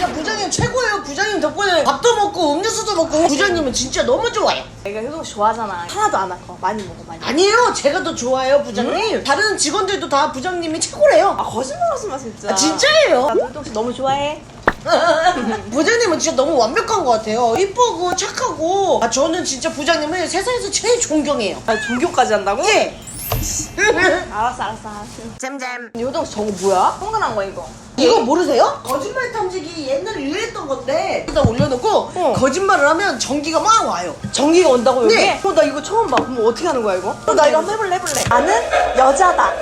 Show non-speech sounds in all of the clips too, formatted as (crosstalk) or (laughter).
진짜 부장님 최고예요. 부장님 덕분에 밥도 먹고 음료수도 먹고 부장님은 진짜 너무 좋아요. 내가 효동 씨 좋아하잖아. 하나도 안 아까 많이 먹어 많이. 아니에요. 제가 더 좋아요, 부장님. 다른 직원들도 다 부장님이 최고래요. 아 거짓말하지 마 진짜. 아, 진짜예요. 나도 효동 씨 너무 좋아해. (laughs) 부장님은 진짜 너무 완벽한 것 같아요. 이쁘고 착하고. 아, 저는 진짜 부장님을 세상에서 제일 존경해요. 아 종교까지 한다고? 예. 알았어 알았어 알았어. 잼잼. 씨 저거 뭐야? 동그란 거 이거. 이거 모르세요? 거짓말 탐지기 옛날에 유행했던 건데 여기다 올려놓고 어. 거짓말을 하면 전기가 막 와요. 전기가 온다고 여기? 네. 어, 나 이거 처음 봐. 그럼 어떻게 하는 거야 이거? 어, 나 이거 한번 해볼래 해볼래. 나는 여자다.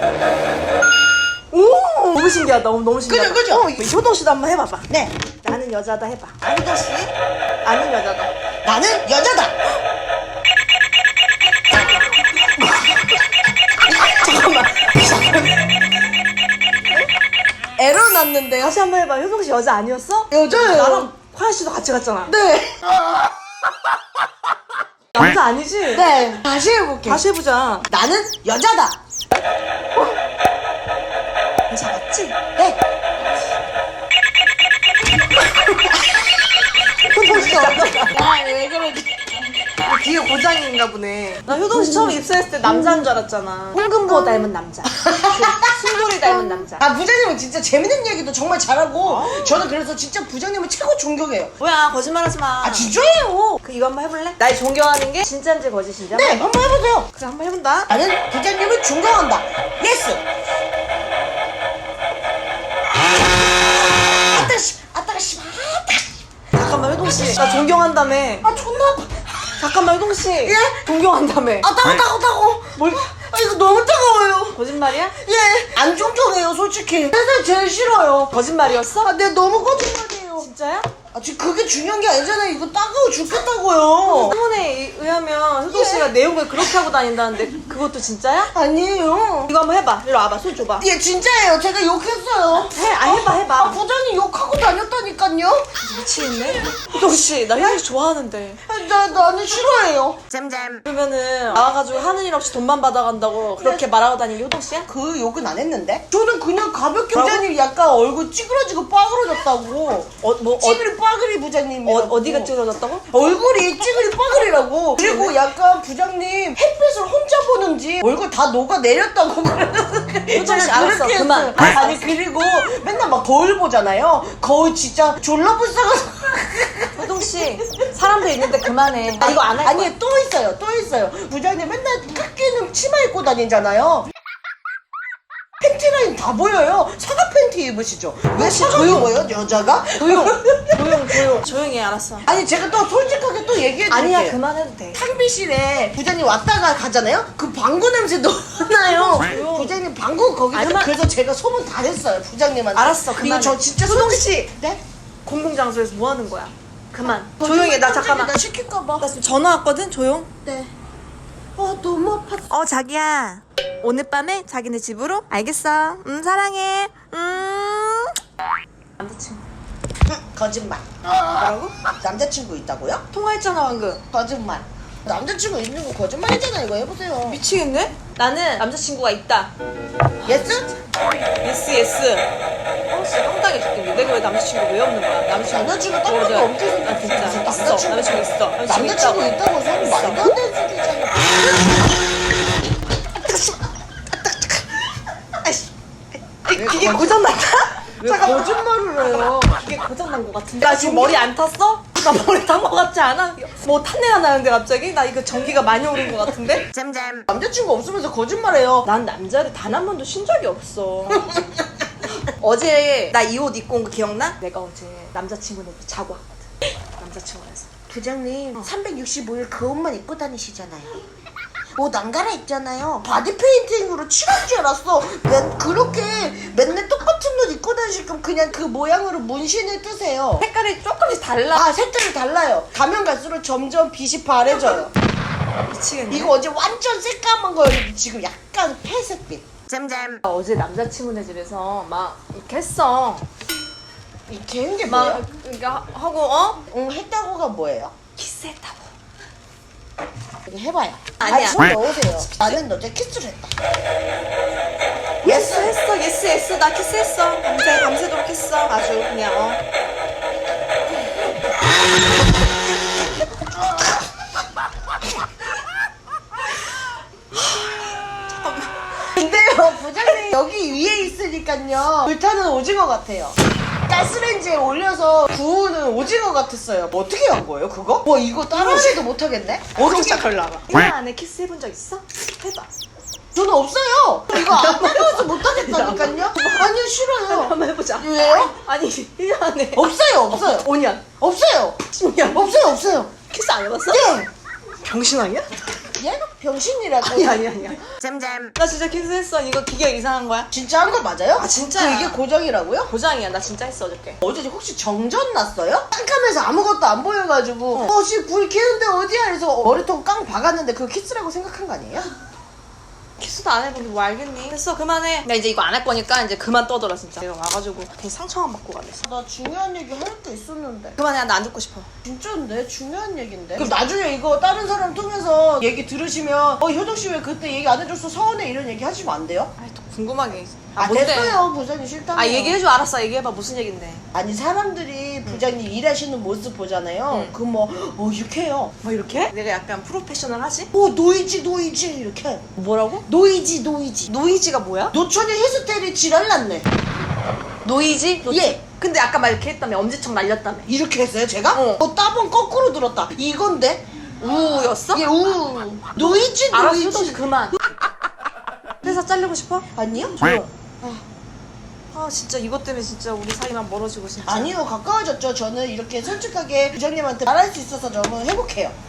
오 너무 신기하다. 너무, 너무 신기하다. 그죠, 그죠? 어, 이거 효동 씨도 한번 해봐봐. 네. 나는 여자다 해봐. 효동 씨 나는 여자다. 나는 여자다. 에러 났는데요. 다시 한 번 해봐. 효동 씨 여자 아니었어? 여자예요. 나랑 화연 씨도 같이 갔잖아. 네. (laughs) 남자 아니지? 네. 다시 해볼게요. 다시 해보자. 나는 여자다. 여자 맞지? 네. 뒤에 고장인가 보네. 나 효동 씨 처음 입사했을 때 남자인 줄 알았잖아. 홍금보 닮은 남자. 순돌이 닮은 남자. 아, 부장님은 진짜 재밌는 얘기도 정말 잘하고, 저는 그래서 진짜 부장님을 최고 존경해요. 뭐야 거짓말하지 마. 아, 진짜예요. 그 이거 한번 해볼래? 날 존경하는 게 진짜인지 거짓인지. 네, 한번 해봐. 한번 해보세요. 그래 한번 해본다. 나는 부장님을 존경한다. 예스. 아따씨, 아따씨, 아따. 잠깐만 효동 씨. 나 존경한다며. 아, 존나 아파. 잠깐만 효동 씨. 예? 존경한다며. 아, 따고, 따고, 따고. 뭘? 아, 이거 너무 따가워요. 거짓말이야? 예, 안 존경해요, 솔직히. 세상 제일 싫어요. 거짓말이었어? 아, 네, 너무 거짓말이에요. 진짜야? 아, 지금 그게 중요한 게 아니잖아요. 이거 따가워 죽겠다고요. 소문에 의하면 효동 씨가 내용을 그렇게 하고 다닌다는데 그것도 진짜야? 아니에요. 이거 한번 해봐. 이리 와봐. 손 줘봐. 예, 진짜예요. 제가 욕했어요. 해. 아 해봐 아, 해봐. 부장님 욕하고 다녔다니까요. 미치겠네. 씨, 나씨 좋아하는데. 아, 나, 나는 싫어해요. 잼잼. 그러면은 나와가지고 하는 일 없이 돈만 받아간다고 그렇게 말하고 다니는 게 효동 씨야? 그 욕은 안 했는데? 저는 그냥 가볍게 부장님 약간 얼굴 찌그러지고 빠그러졌다고. 어, 뭐, 어, 찌그리 빠그리 부장님. 어, 어디가 찌그러졌다고? 얼굴이 찌그리 빠그리라고. 그리고 약간 부장님 햇빛을 혼자 보는지 얼굴 다 녹아 내렸다고 효정 씨, 알았어. 그만. 아니 그리고 맨날 막 거울 보잖아요. 거울 진짜 졸라 불쌍해서. 효동 씨, 사람들 있는데 그만해. 아, 이거 안 할 거야. 아니 또 있어요. 또 있어요. 부장님 맨날 깎이는 치마 입고 다니잖아요. 팬티 라인 다 보여요. 사과 팬티 입으시죠? 왜 사과. 입어요, 여자가? 조용, (laughs) 조용, 조용. 조용히 해, 알았어. 아니 제가 또 솔직하게 또 얘기해 드릴게요. 아니야, 그만해도 돼. 탕비실에 부장님 왔다가 가잖아요? 그 방구 냄새 너나요? 조용. 부장님 방구 거기 아니, 그만. 그래서 제가 소문 다 냈어요 부장님한테 알았어, 이거 그만해. 저 진짜 솔직히- 씨. 네? 공공장소에서 뭐 하는 거야? 그만. 조용히 해, 나 잠깐만. 나 시킬까봐 나 지금 전화 왔거든, 조용. 네. 아 너무 아팠어 어, 자기야. 오늘 밤에 자기네 집으로? 알겠어. 음, 사랑해. 음. 남자친구. 응, 거짓말 뭐라고? 남자친구 있다고요? 통화했잖아, 방금. 거짓말 남자친구 있는 거 거짓말이잖아 이거 해보세요 미치겠네? 나는 남자친구가 있다. 예스? 예스, 예스. 어, 진짜 황당해 죽겠네. 내가 왜 남자친구 왜 없는 거야? 남자친구. 남자친구 딱 봐도 엄청 생겼어. 아, 진짜. 있어. 남자친구. 남자친구 있어. 남자친구, 남자친구 있다고. 있다고 있어. 말도 안 되는 소리잖아 이게 고장났다? 왜 거짓말을 해요 이게 고장난 것 같은데? 나 지금 머리 안 탔어? 나 머리 탄것 같지 않아? 뭐 탄내가 나는데 갑자기? 나 이거 전기가 많이 오른 것 같은데? 잼잼 남자친구 없으면서 거짓말해요 난 남자를 단 한 번도 쉰 적이 없어. (laughs) 어제 나 이 옷 입고 온 거 기억나? 내가 어제 남자친구네 집 자고 왔거든. 남자친구라서. 부장님 365일 그 옷만 입고 다니시잖아요 옷 안 갈아입잖아요 바디 페인팅으로 칠한 줄 알았어 맨, 그렇게 맨날 똑같은 옷 입고 다니실 거면 그냥 그 모양으로 문신을 뜨세요 색깔이 조금씩 달라. 아 색깔이 달라요 가면 갈수록 점점 빛이 바래져요 미치겠네. 이거 어제 완전 새까만 거였는데 지금 약간 회색빛 잼잼 어제 남자친구네 집에서 막 이렇게 했어. 이렇게 한게 막 뭐예요? 이렇게 하- 하고 어? 응 했다고가 뭐예요? 키스했다고. 그거 해봐요. 아니야. 아, 손 넣으세요. 나는 너제 키스를 했다. 예스 했어 예스 예스 나 키스했어 밤새 밤새도록 했어 아주 그냥 어. 근데요, 부장님 여기 위에 있으니까요. 불타는 오징어 같아요. 가스레인지에 올려서 구우는 오징어 같았어요. 뭐 어떻게 한 거예요 그거? 뭐 이거 따라하지도 못하겠네? 어떻게 걸라봐. 1년 안에 키스 해본 적 있어? 해봐. 저는 없어요. 이거 안 (laughs) 해봐서 못하겠다니까요. 아니요 싫어요. 한번 해보자. 왜요? 아니 1년 안에. 없어요 없어요. 5년 없어요. 10년 없어요 없어요. 키스 안 해봤어? 네. 병신 아니야? 예? 병신이라고 아니 아니 아니야 잼잼 나 진짜 키스했어 이거 기계 이상한 거야? 진짜 한 거 맞아요? 아, 진짜야. 그 이게 고정이라고요? 고장이야 나 진짜 했어 어저께 어제 혹시 정전 났어요? 깜깜해서 아무것도 안 보여가지고 어, 씨불 켜는데 어디야? 그래서 머리통 깡 박았는데 그거 키스라고 생각한 거 아니에요? 키스도 안 해본 게뭐 알겠니? 됐어 그만해. 나 이제 이거 안 할 거니까 이제 그만 떠들어 진짜. 내가 와가지고 괜히 상처만 받고 가겠어. 나 중요한 얘기 할 게 있었는데. 그만해 나 안 듣고 싶어. 진짜인데? 중요한 얘긴데? 그럼 나중에 이거 다른 사람 통해서 얘기 들으시면 어 효정 씨 왜 그때 얘기 안 해줬어? 서운해? 이런 얘기 하시면 안 돼요? 아이 또 궁금하게 아, 뭔데? 됐어요 부장님 싫다며 아 얘기해줘 알았어 얘기해봐 무슨 얘긴데 아니 사람들이 부장님 일하시는 모습 보잖아요 응. 그럼 뭐어 이렇게요 뭐 이렇게? 내가 약간 프로페셔널하지? 어 노이지 노이지 이렇게 뭐라고? 노이지 노이지 노이즈가 뭐야? 노천이 헤스테리 지랄났네 노이지? 노- 예. 근데 아까 막 이렇게 했다며 엄지척 날렸다며 이렇게 했어요 제가? 어. 어 따봉 거꾸로 들었다 이건데? 우였어? 예, 우 노이지 알았어 노이지 씨 그만 회사 잘리고 싶어? 아니요? 아 진짜 이것 때문에 진짜 우리 사이만 멀어지고 진짜. 아니요 가까워졌죠. 저는 이렇게 솔직하게 부장님한테 말할 수 있어서 너무 행복해요. (laughs)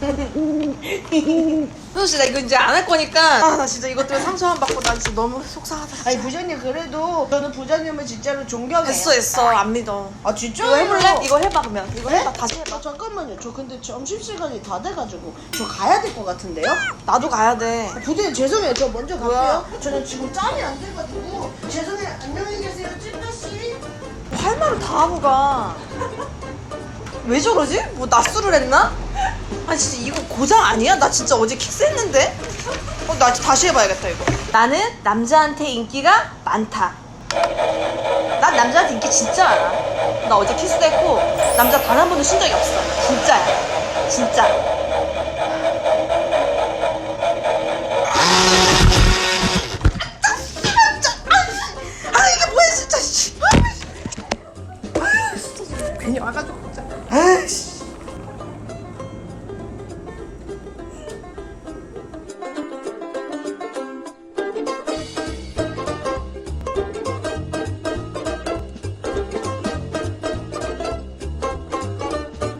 효정 씨나 이거 이제 안 할 거니까. 아 나 진짜 이것 때문에 상처만 받고 나 진짜 너무 속상하다 진짜. 아니 부장님 그래도 저는 부장님을 진짜로 존경해요. 했어 했어. 안 믿어. 아 진짜요? 이거 해볼래? 이거 해봐 그러면. 이거 네? 해봐 다시 해봐. 아 잠깐만요. 저 근데 점심시간이 다 돼가지고 저 가야 될 것 같은데요? 나도 가야 돼. 부장님 죄송해요. 저 먼저 뭐야? 갈게요. 저는 지금 짬이 안 돼가지고 죄송해요. 안녕히 계세요 할 말을 다 하고 가. 왜 저러지? 뭐 낯술을 했나? 아니 진짜 이거 고장 아니야? 나 진짜 어제 키스했는데? 어, 나 다시 해봐야겠다 이거. 나는 남자한테 인기가 많다. 난 남자한테 인기 진짜 많아. 나 어제 키스도 했고 남자 단 한 번도 쉰 적이 없어. 진짜야. 아 진짜.